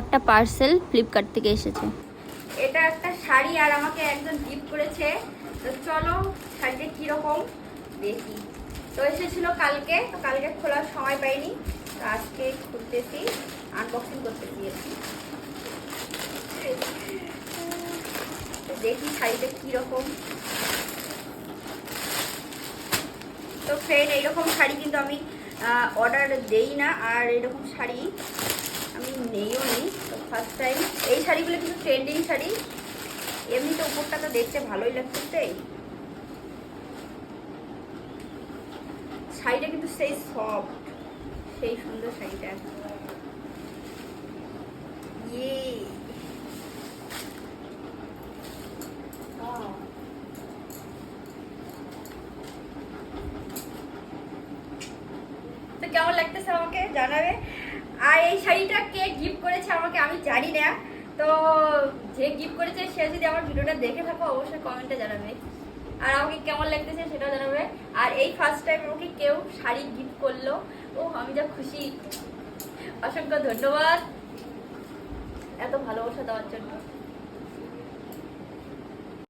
একটা parcel Flipkart থেকে এসেছে। এটা একটা শাড়ি আর আমাকে একজন গিফট করেছে। তো চলো শাড়িটা কীরকম দেখি। তো এসেছিল কালকে, তো কালকে খোলার সময় পাইনি। তো আজকে খুলতেছি আনবক্সিং করতেছি আর কি। তো দেখি শাড়িটা কীরকম। তো ফ্রেন্ড এইরকম শাড়ি কিন্তু আমি অর্ডার দেই না। আর এরকম শাড়ি ফার্স্ট টাইম এই শাড়িগুলো কিন্তু ট্রেন্ডিং শাড়ি। এমনিতে উপরটা তো দেখতে ভালোই লাগতেছে শাড়িটা কিন্তু সেই সফট সেই সুন্দর শাড়িটা। ইয়ে। তো কেমন লাগতেছে আমাকে জানাবে? আর এই শাড়িটা কে গিফট করেছে আমাকে আমি জানি না। তো যে গিফট করেছে, সে যদি আমার ভিডিওটা দেখে থাকো, অবশ্যই কমেন্টে জানাবে। আর আমাকে কেমন লাগতেছে সেটাও জানাবে। আর এই ফার্স্ট টাইম আমাকে কেউ শাড়ি গিফট করল ও আমি যা খুশি। অসংখ্য ধন্যবাদ। এত ভালোবাসা দেওয়ার জন্য।